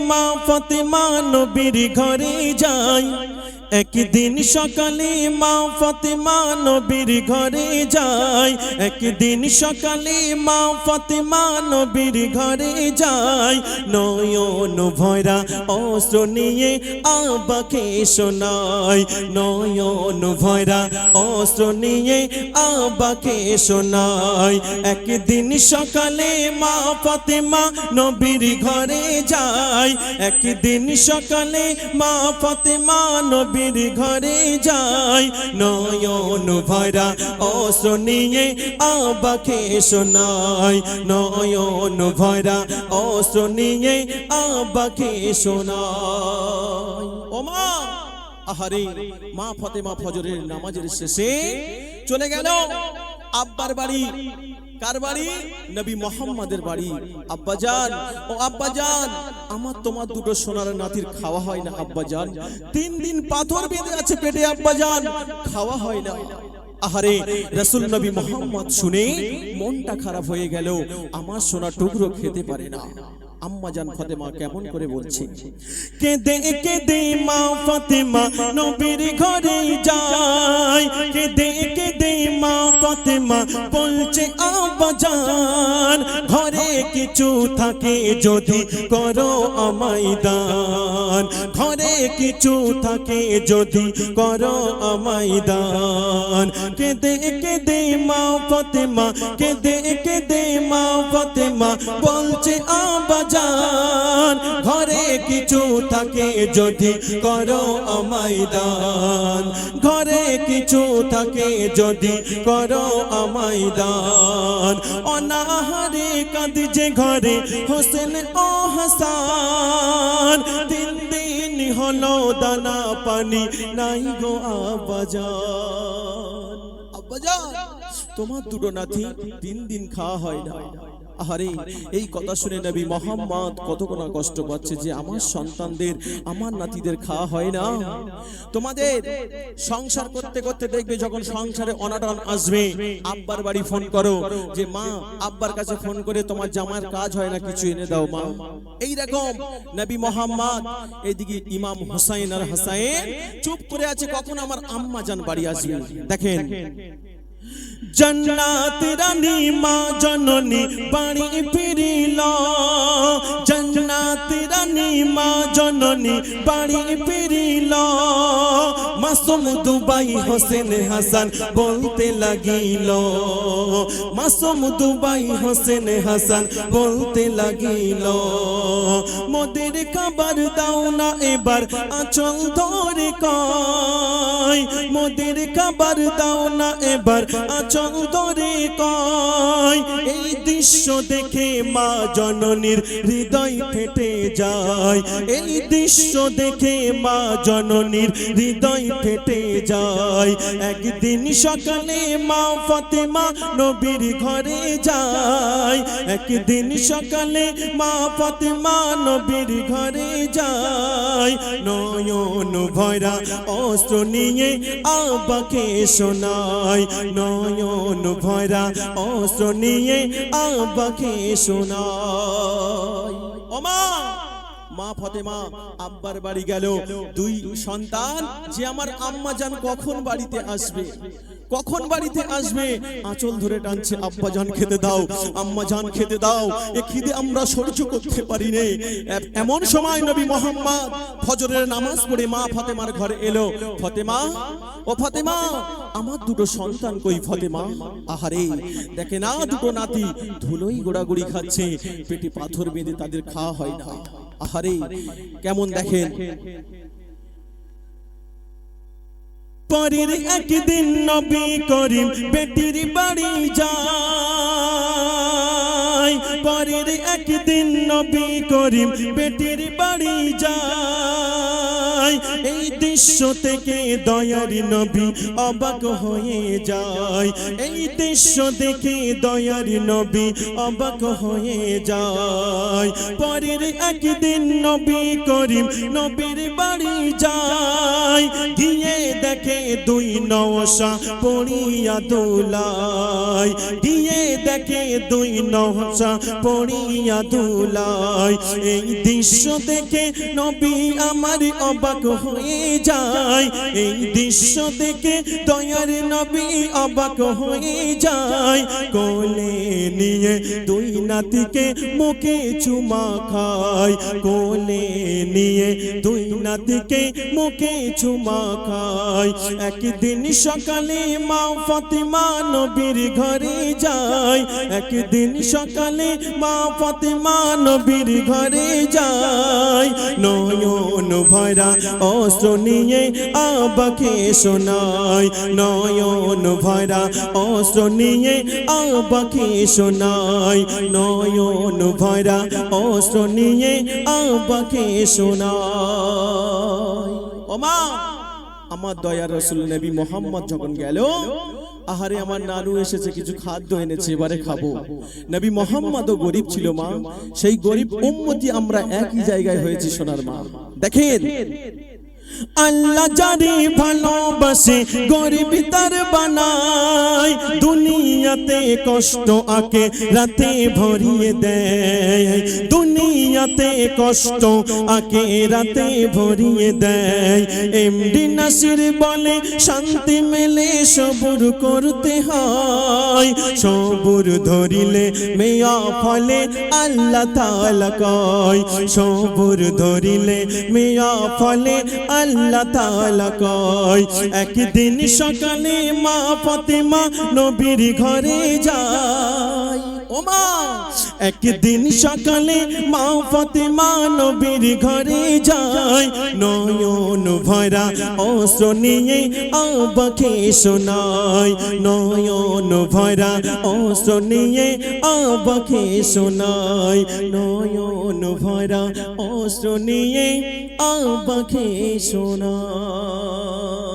মা ফতেমা নবীর ঘরে যায় একদিন সকালে মা ফতেমা নবীর ঘরে যায়। একদিন সকালে মা ফতেমা নবীর ঘরে যায়। নয়ন ভয়রা অস্ত্র নিয়ে আবাকে শোনায়। নয়ন ভয়রা অস্ত্র নিয়ে আবাকে শোনায়। একদিন সকালে মা ফতেমা নবীর ঘরে যায়। একদিন সকালে মা ফতেমা নবীর ঘরে যায় নয়ন ভরা অস্ত্র নিয়ে আবাকে শোনায় নয়ন ভরা অস্ত্র নিয়ে আবাকে শোনায় ওমা আহারে, মা ফতেমা ফজরের নামাজের শেষে চলে গেল। আব্বার বাড়ি কার বাড়ি? নবী মোহাম্মদের বাড়ি। আব্বাজান ও আব্বাজান আমার তোমার দুটো সোনার নাতির খাওয়া হয় না আব্বাজান তিন দিন পাথর বেঁধে আছে পেটে আব্বাজান খাওয়া হয় না। আহারে, রসুল নবী মোহাম্মদ শুনে মনটা খারাপ হয়ে গেল। আমার সোনা টুকরো খেতে পারে না। আম্মা জান ফাতেমা কেমন করে বলছে? কেঁদে কেঁদে মা ফাতেমা নবীর ঘরে যায়। কেঁদে কেঁদে মা ফাতেমা বলছে আব্বাজান ঘরে কিছু থাকে যদি করো আমায় দান। ঘরে কিছু থাকে যদি করো আমায় দান। কেঁদে কেঁদে মা ফাতেমা কেঁদে কেঁদে ফাতেমা বলছে আব্বাজান ঘরে কিছু থাকে যদি করো আমায় ঘরে কিছু থাকে যদি করো আমায় অনাহারে কাঁদছে ঘরে হোসেন ও হাসান। তিন দিন হলো দানা পানি, নাই গো আবাজান। আব্বাজান তোমার দুটো নাতি তিন দিন খাওয়া হয় না। আহারে, এই কথা শুনে নবী মোহাম্মদ কত কোনা কষ্ট পাচ্ছে যে আমার সন্তানদের, আমার নাতিদের খাওয়া হয় না। তোমাদের সংসার করতে করতে দেখবে যখন সংসারে অনাটন আসবে, আব্বার বাড়ি ফোন করো, যে মা, আব্বার কাছে ফোন করে তোমার জামার কাজ হয় না, কিছু এনে দাও মা। এই রকম নবী মোহাম্মদ এইদিকে ইমাম হুসাইন আর হাসাইন চুপ করে আছে, কখন আমার আম্মা জান বাড়ি আসবে দেখেন জন্নাত রানী মা জননী বাড়ি ফিরিল। জন্নাত রানী মা জননী বাড়ি ফিরিল। মাসুম দুবাই হোসেন হাসান বলতে লাগিল। মাসুম দুবাই হোসেন হাসান বলতে লাগিল। মোদের খাবার দাও না এবার, আচল ধরে কয়। মোদের খাবার দাও না এবার, আচল ধরে কয়। এই দৃশ্য দেখে মা জননীর হৃদয় ফেটে যায়। এই দৃশ্য দেখে মা জননীর হৃদয় ফেটে যায়। একদিন সকালে মা ফতেমা নবীর ঘরে যায়। একদিন সকালে মা ফতেমা নবীর ঘরে যায়। নয়ন ভয়রা অস্ত্র নিয়ে আবাকে শোনায়। নয়ন ভয়রা অস্ত্র নিয়ে আবাকে শোনায়। মা ফতেমা, আব্বার বাড়ি গেল। দুই সন্তান, যে আমার আম্মা জান কখন বাড়িতে আসবে? কখন বাড়িতে আসবে? আঁচল ধরে টানছে, আব্বা জান খেতে দাও, আম্মা জান খেতে দাও, এ খিদে আমরা সহ্য করতে পারি নে। এমন সময় নবী মোহাম্মদ ফজরের নামাজ পড়ে মা ফতেমার ঘরে এলো। ফতেমা, ও ফতেমা, আমার দুটো সন্তান কই ফতেমা? আহারে, দেখে না দুটো নাতি, ধুলোই গোড়াগুড়ি খাচ্ছে, পেটে পাথর বেঁধে তাদের খাওয়া হয় না। আহারে কেমন দেখেন? পরের একদিন নবী করিম বেটির বাড়ি যায়। পরের একদিন নবী করিম বেটির বাড়ি যায়। এই দৃশ্য থেকে দয়ার নবী অবাক হয়ে যায়। এই দৃশ্য দেখে দয়ার নবী অবাক হয়ে যায়। পরের একদিন নবী করিম নবীর বাড়ি যায়। গিয়ে দেখে দুই নওশা পড়িয়া দোলায়। গিয়ে দেখে দুই নওশা পড়িয়া দোলায়। এই দৃশ্য দেখে নবী আমার অবাক হয়ে যায়। এই দৃশ্য দেখে দয়ার নবী অবাক হয়ে যায়। কোলে নিয়ে দুই নাতিকে মুখে চুমা খায়। কোলে নিয়ে দুই নাতিকে মুখে চুমা খায়। একদিন সকালে মা ফাতিমা নবীর ঘরে যায়। একদিন সকালে মা ফাতিমা নবীর ঘরে যায়। নয়ন ভয়রা অস্ত্র নিয়ে আবাকে শোনায় নয়ন ভয়রা অস্ত্র নিয়ে আবাকে শোনায় নয়ন ভয়রা অস্ত্র নিয়ে আবাকে শোনায় ওমা, আমার দয়ার রসুল নবী মোহাম্মদ যখন গেল, আহারে আমার নানু এসেছে, কিছু খাদ্য এনেছে, এবারে খাব। নবী মোহাম্মদও গরিব ছিল মা, সেই গরিব উম্মতি আমরা একই জায়গায় হয়েছি সোনার মা। দেখেন আল্লাহ জানি ভালোবাসে, গরিব তার বানায়। দুনিয়াতে কষ্ট আকে, রাতে ভরিয়ে দেয়। দুনিয়াতে কষ্ট আকে, রাতে ভরিয়ে দেয়। এমডি নাসির বলে, শান্তি মেলে সবুর করতে হয়। সবুর ধরিলে মেয়া ফলে আল্লাহ তাআলা কয়। সবুর ধরিলে মেয়া ফলে আল্লাহ তাআলা কয় একদিন সকালে মা ফাতেমা নবীর ঘরে মা একদিন সকালে মা ফাতেমা নবীর ঘরে যায়। নয়ন ভরা অস্ত্র নিয়ে আবাকে শোনায়। নয়ন ভরা অস্ত্র নিয়ে আবাকে শোনায়। নয়ন ভরা অস্ত্র নিয়ে আবাকে শোনায়।